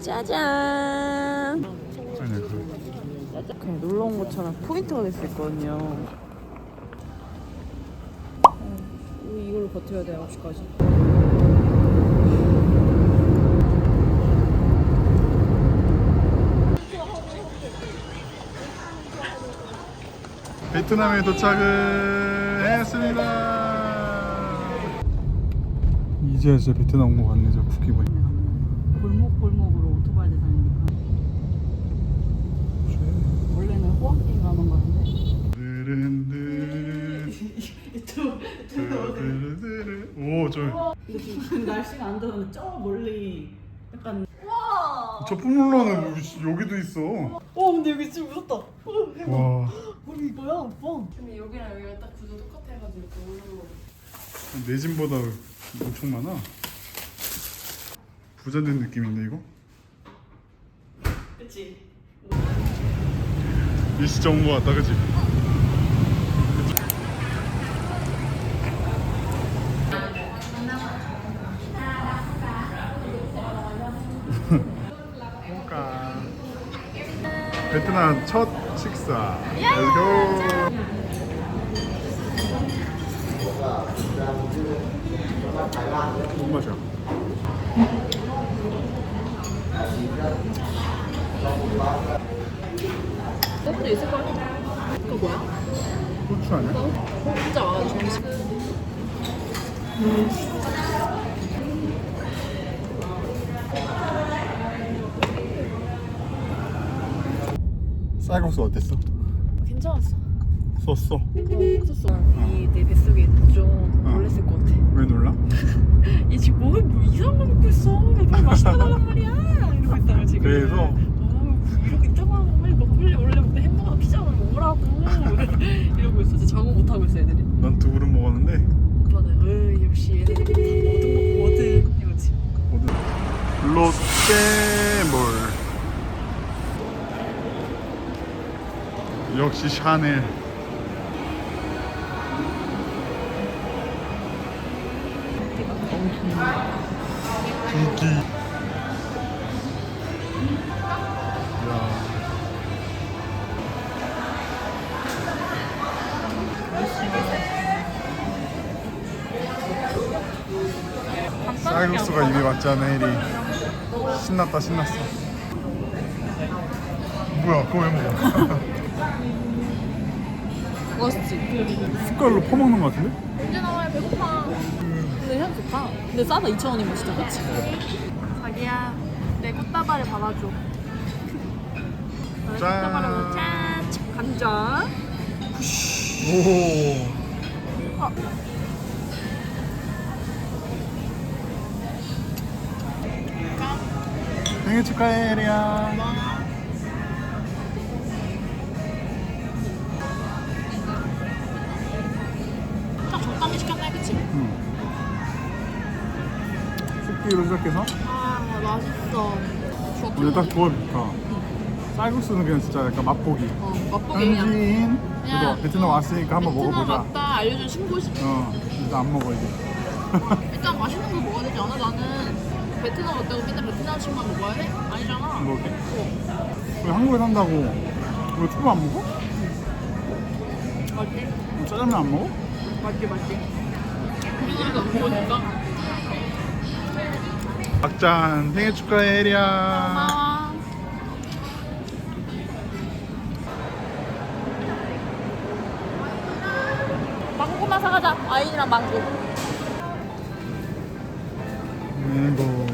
짜잔. 그 그냥 놀러 온 것처럼 포인트가 될 수 있거든요. 우리 이걸로 버텨야 돼 9시까지. 베트남에 도착을 했습니다. 이제 진짜 베트남 온 것 같네 저 국기 보니. 골목 골목으로 오토바이 다니니까 원래는 호황게임 가는 건데. 드른드 오저 근데 지금 날씨가 안 좋은데 저 멀리 약간 저 푸물러는 여기 여기도 있어. 어 근데 여기 진짜 무섭다. 어. 와 우리 이거야 오빠. 근데 여기랑 여기가 딱 구조 똑같아가지고. 내 집보다 엄청 많아. 부자 된 느낌인데 이거? 그치? 것 같다 그치? 뭔가 베트남 첫 식사 Let's go 무슨 맛이야? 소주 있을 걸? 그거 뭐야? 고추 아니야? 진짜 많아 정식. 쌀국수 어땠어? 괜찮았어. 썼어? 어, 없었어. 이내 뱃속에 좀 어. 놀랬을 것 같아. 왜 놀라? 얘 지금 뭐뭐 이상한 거 먹고 있어. 왜 맛있게 달란 말이야. 이러고 있다가 지금. 그래서? 어, 이러고 빨리 빨리 원래 햄버거 먹으라고. 있어. 진짜 적응 못 하고 있어 애들이. 난 두 그릇 먹었는데 그러네. 으 역시 얘들이 다 뭐든 먹고 뭐든 이거지. 모두 롯데몰 역시 샤넬. 야 쌀국수가 입에 맞지 않아 혜리. 신났다 신났어. 뭐야 그거 왜 먹어 맛있지? 숟갈로 퍼먹는 거 같은데? 언제 나와요? 배고파. 근데 향 좋다. 근데 싸다 2,000원이면 진짜 그치? 자기야 내 꽃다발을 받아줘. 내 짠. 꽃다발을 짠! 감자. 오 어. 생일 축하해 혜리야 쑥기로 시작해서 아 맛있어. 오늘 딱 조합이 좋다 쌀국수는 그냥 진짜 약간 맛보기 어, 맛보기 그냥. 현지인 그냥, 그래도 베트남 어, 왔으니까 한번 베트남 먹어보자 왔다 알려준 신고식. 어 일단 안 먹어 이제 일단 맛있는 거 먹어야 되지 않아? 나는 베트남 왔다고 맨날 베트남 음식만 먹어야 돼? 아니잖아. 먹을게 어. 왜 한국에 산다고 왜 초밥 안 먹어? 맛있지? 왜 짜장면 안 먹어? 맛있지. 우리나라도 안 먹으니까. 박잔 생일 축하해 고마워. 망고만 사가자. 아이랑 망고. 맹고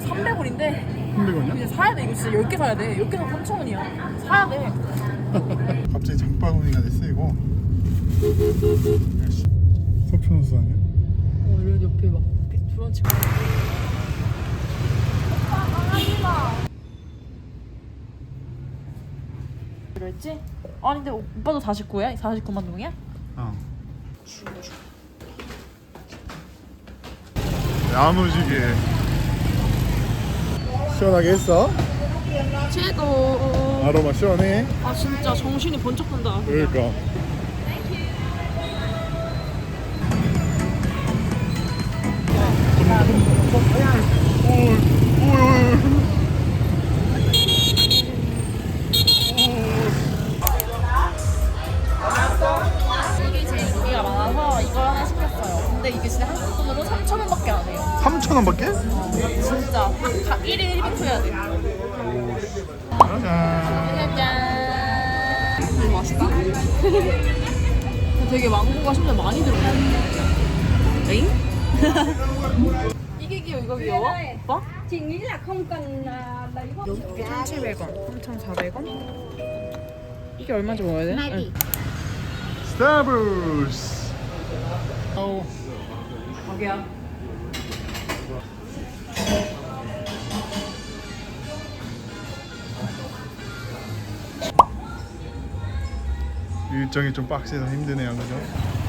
300원인데 300원이야? 그냥 사야 돼. 이거 진짜 10개 사야 돼. 10개 사면 3,000원이야. 사야 돼. 갑자기 장바구니가 됐어 이거 서편호수 아니야? 어, 이런 옆에 막 브런치. 그랬지? 아니 근데 오빠도 49야? 49만 동이야? 어 야무지게 시원하게 했어? 최고 아로마 시원해. 아 진짜 정신이 번쩍 든다. 그러니까. 다 1일 1빙수 해야 돼. 짜잔. 짜잔. 너무 맛있다. 되게 망고가 심지어 많이 들어있네. 에잉? 이게 귀여워, 이거 귀여워? 오빠? hoa 1,700원, 3,400원. 이게 얼마인지 먹어야 돼? 응. 스타벅스. 아우. 가게야. 일정이 좀 빡세서 힘드네요, 그죠?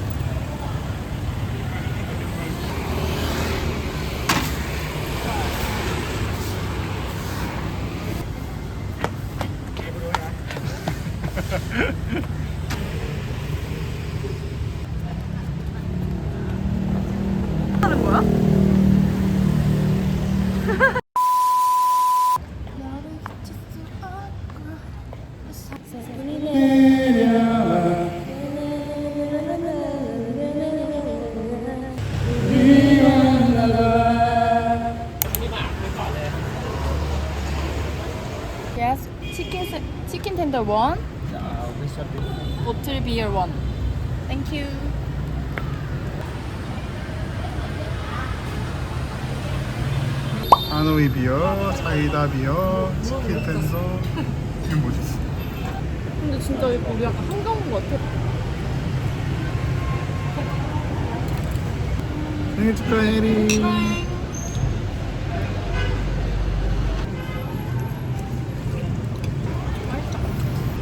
Tender one. Bottle beer one. Thank you. 하노이 비어, 사이다 비어, 치킨 텐더. 이게 뭐지? 근데 진짜 우리 약간 한강 온 것 같아. 생일 축하해, 혜리.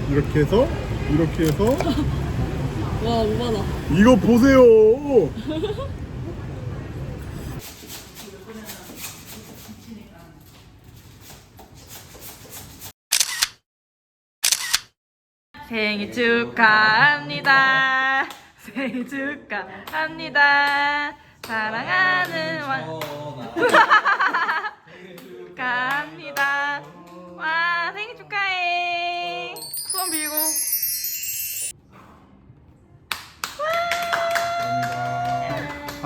이렇게 해서 이렇게 해서 와, 오바다. 이거 보세요. 생일 축하합니다. 생일 축하합니다. 사랑하는 왕. 축하합니다. 와, 생일 축하해.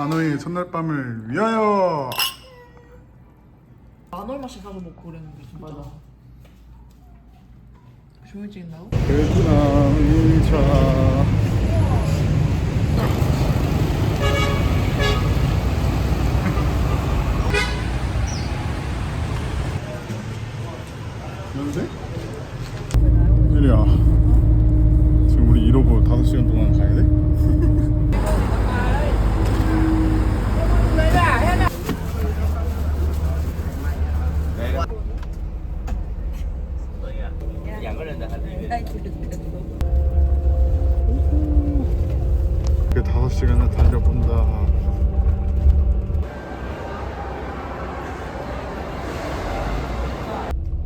하노이 첫날 밤을 위하여. 만 얼마씩 사서 먹고 그랬는데 진짜. 맞아. 조용히 찍는다고? 베트남 1차. 여보세요? 혜리야 지금 우리 이러고 5시간 동안 가야 돼? 그 5시간을 달려본다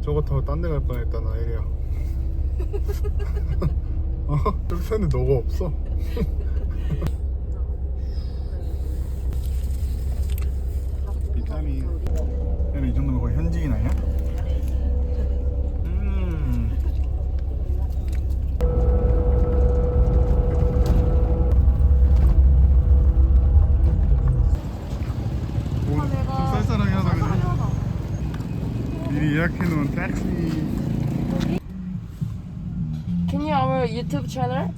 저거 타고 딴 데 갈 뻔했다 나 혜리야 어? 사는데 너가 없어 택시 Can you our YouTube channel?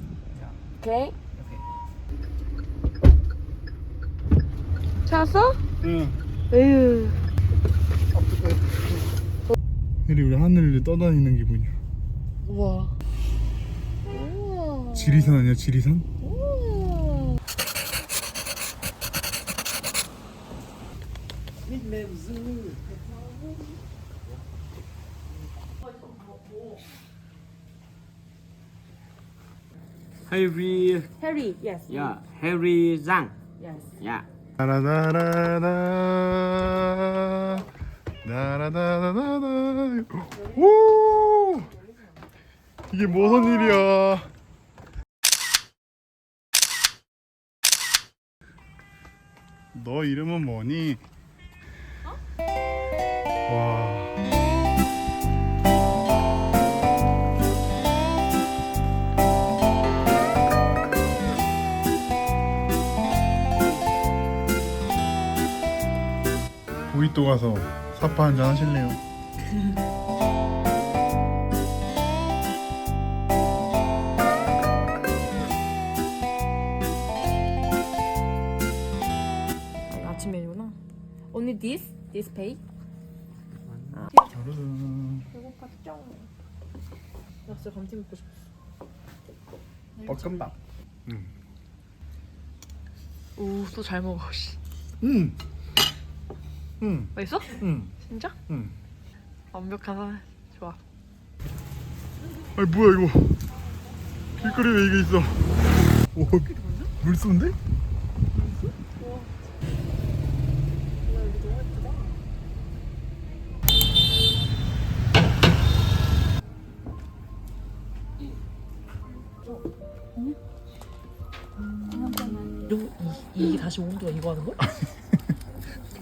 Okay. 찾았어? 응 에휴. 혜리 우리 하늘을 떠다니는 기분이야 우와. 지리산 아니야 지리산? Harry, Harry, yes. yeah, Harry Zhang, Yes. yeah. 나라나라나 나라나라나 오 이게 무슨 일이야? 너 이름은 뭐니? 와. 보이또 가서 사파 한잔 하실래요? 아침 메뉴구나. 언니 this? this pay? 짜르르. 배고팠죠? 나 진짜 감튀 먹고 싶어. 볶음밥. 음. 오, 또 잘 먹어. 씨. 음. 음. 맛있어? 음. 진짜? 음. 완벽한 사 좋아. 아니 뭐야 이거? 길거리에 왜 이게 있어? 오, 물소인데? 이, 이게 다시 온도가 이거 하는 거?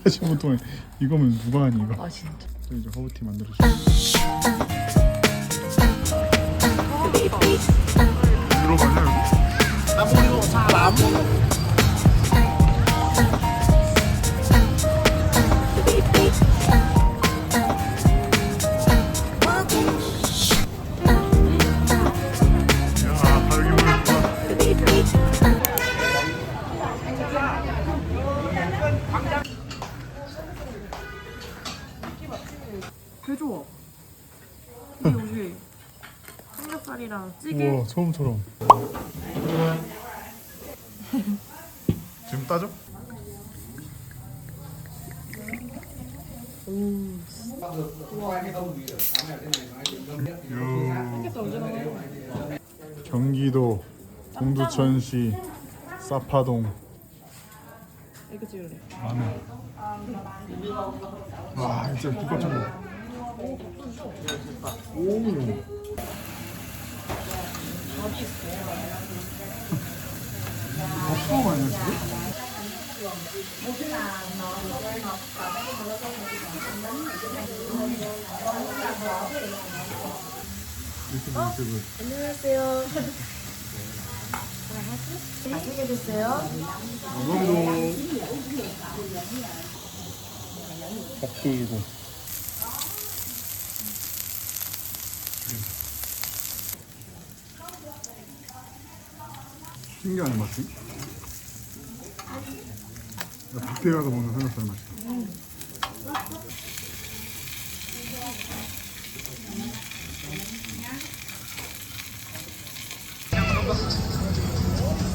다시 보통 이거면 누가 하니 이거? 아 진짜. 저 이제 허브티 만들어 줘. 들어가냐 여기? 야, 삼겹살이랑 찌개. 우와 처음처럼 지금 따져? 요. 경기도 동두천시 사파동 이렇게 찍을래. 라면 와 진짜 국밥 천국 오 이거 처음 아니야 지금? 유튜브 안녕하세요. 맛있게 드세요. 강원도 ọc 신기하네 맛이 나 뷔페 가서 먹는 삼겹살 맛이야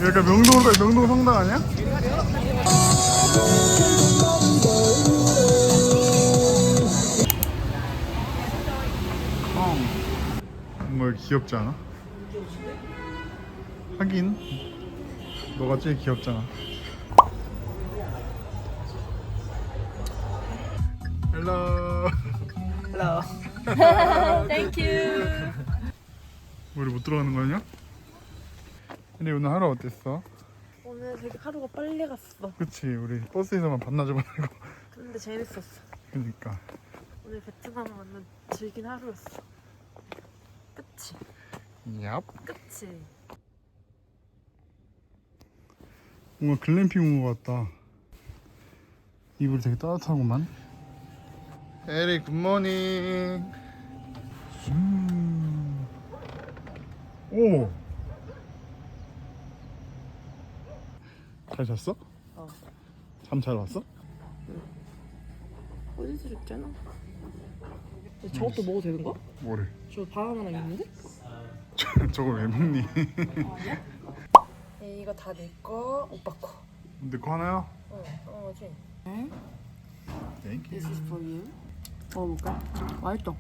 약간 명동 명동 성당 아니야? 정말 귀엽지 않아? 하긴 너가 제일 귀엽잖아 헬로 헬로. 땡큐. 우리 못 들어가는 거 아니야? 근데 오늘 하루 어땠어? 오늘 되게 하루가 빨리 갔어. 그치 우리 버스에서만 반나절 보내고 근데 재밌었어. 그니까 오늘 베트남 완전 즐긴 하루였어. 그치? 얍 그치? 뭔가 글램핑 온것 같다 이불이 되게 따뜻하구만 에리 굿모닝 음. 오! 잘 잤어? 어. 잠 잘 왔어? 어디서 줬잖아. 저것도 먹어도 되는 거야? 뭐를? 저 바나나랑 있는데? 저걸 왜 먹니? 이거 다 내 거, 오빠 거. 그거 하나야? 어, 어, 맞지? Thank This you is for you. 먹어볼까? 맛있다.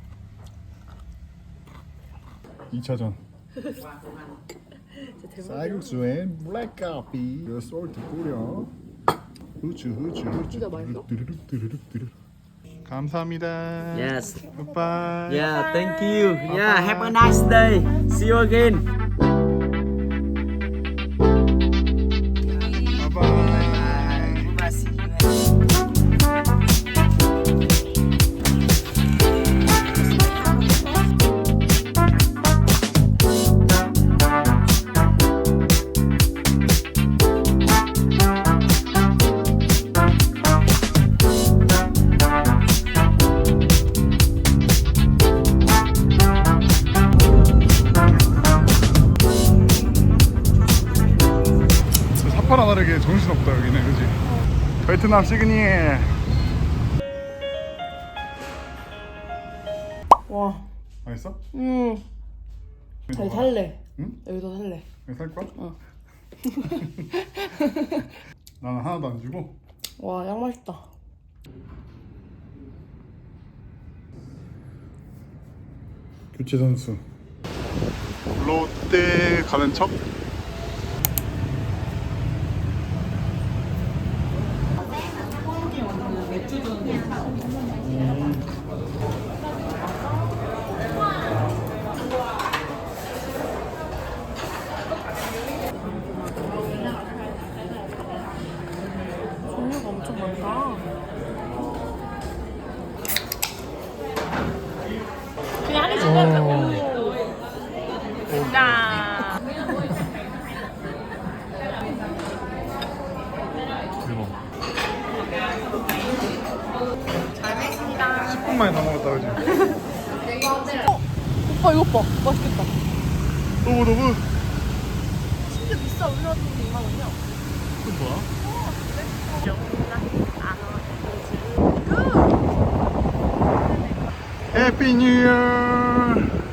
2차전 진짜 대박. 쌀국수에 블랙 커피 솔트 뿌려 후추 후추 후추 진짜 맛있어? 드르륵 드르륵 드르륵 감사합니다. Yes. Goodbye. Yeah, thank you. Yeah, have a nice day. See you again. 사파라 다르게 정신없다 여기는 그지? 베트남 시그니엘 와, 맛있어? 음, 여기 살래. 응? 여기서 살래. 이거 살 거야? 어. 나는 하나도 안 주고 와, 양 맛있다. 교체 선수 롯데 가는 척? Mm-hmm. 오빠 이거 봐. 맛있겠다. 너무 너무 진짜 비싸. 돈 2만 원이야. 해피 뉴 이어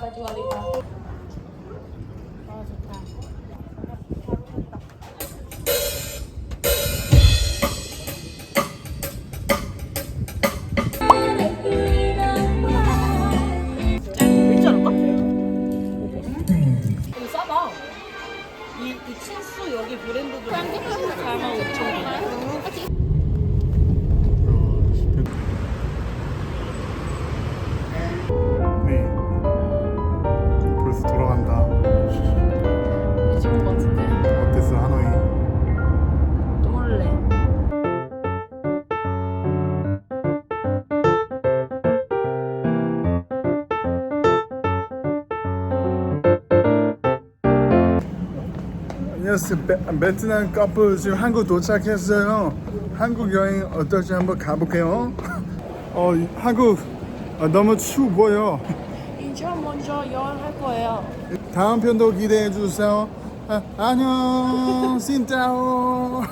Baju Walita. Oh, suka. 안녕하세요 베, 베트남 커플 지금 한국 도착했어요. 한국 여행 어떨지 한번 가볼게요. 어 이- 한국 어, 너무 추워요 이제 먼저 여행할 거예요. 다음 편도 기대해 주세요. 아, 안녕. 신짜오